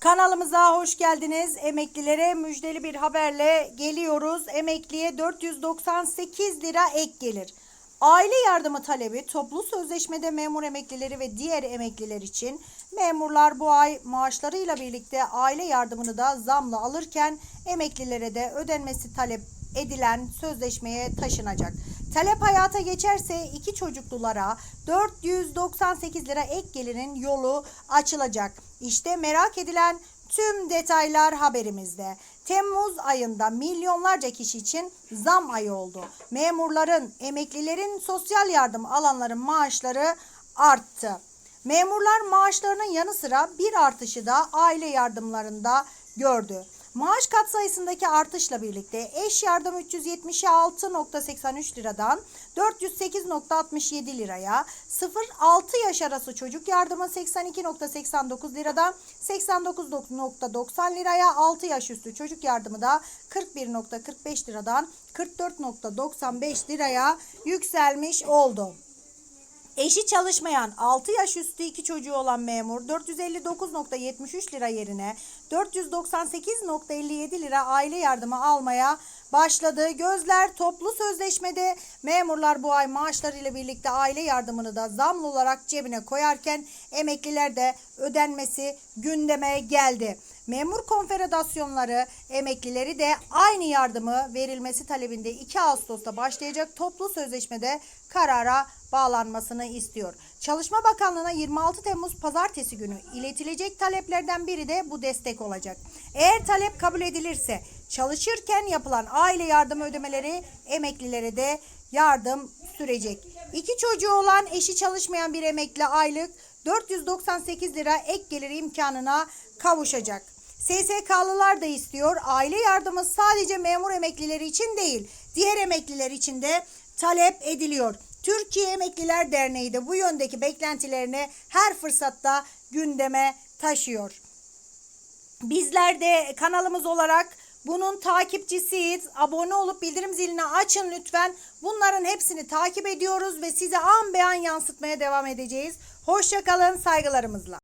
Kanalımıza hoş geldiniz. Emeklilere müjdeli bir haberle geliyoruz. Emekliye 498 lira ek gelir. Aile yardımı talebi toplu sözleşmede memur emeklileri ve diğer emekliler için memurlar bu ay maaşlarıyla birlikte aile yardımını da zamla alırken emeklilere de ödenmesi talep edilen sözleşmeye taşınacak. Talep hayata geçerse iki çocuklulara 498 lira ek gelirin yolu açılacak. İşte merak edilen tüm detaylar haberimizde. Temmuz ayında milyonlarca kişi için zam ayı oldu. Memurların, emeklilerin, sosyal yardım alanların maaşları arttı. Memurlar maaşlarının yanı sıra bir artışı da aile yardımlarında gördü. Maaş katsayısındaki artışla birlikte eş yardım 376.83 liradan 408.67 liraya, 0-6 yaş arası çocuk yardımı 82.89 liradan 89.90 liraya, 6 yaş üstü çocuk yardımı da 41.45 liradan 44.95 liraya yükselmiş oldu. Eşi çalışmayan 6 yaş üstü 2 çocuğu olan memur 459.73 lira yerine 498.57 lira aile yardımı almaya başladı. Gözler toplu sözleşmede memurlar bu ay maaşlarıyla birlikte aile yardımını da zamlı olarak cebine koyarken emekliler de ödenmesi gündeme geldi. Memur konfederasyonları emeklileri de aynı yardımı verilmesi talebinde 2 Ağustos'ta başlayacak toplu sözleşmede karara bağlanmasını istiyor. Çalışma Bakanlığı'na 26 Temmuz pazartesi günü iletilecek taleplerden biri de bu destek olacak. Eğer talep kabul edilirse çalışırken yapılan aile yardım ödemeleri emeklilere de yardım sürecek. İki çocuğu olan eşi çalışmayan bir emekli aylık 498 lira ek gelir imkanına kavuşacak. SSK'lılar da istiyor. Aile yardımı sadece memur emeklileri için değil, diğer emekliler için de talep ediliyor. Türkiye Emekliler Derneği de bu yöndeki beklentilerini her fırsatta gündeme taşıyor. Bizler de kanalımız olarak bunun takipçisiyiz. Abone olup bildirim zilini açın lütfen. Bunların hepsini takip ediyoruz ve size an be an yansıtmaya devam edeceğiz. Hoşçakalın saygılarımızla.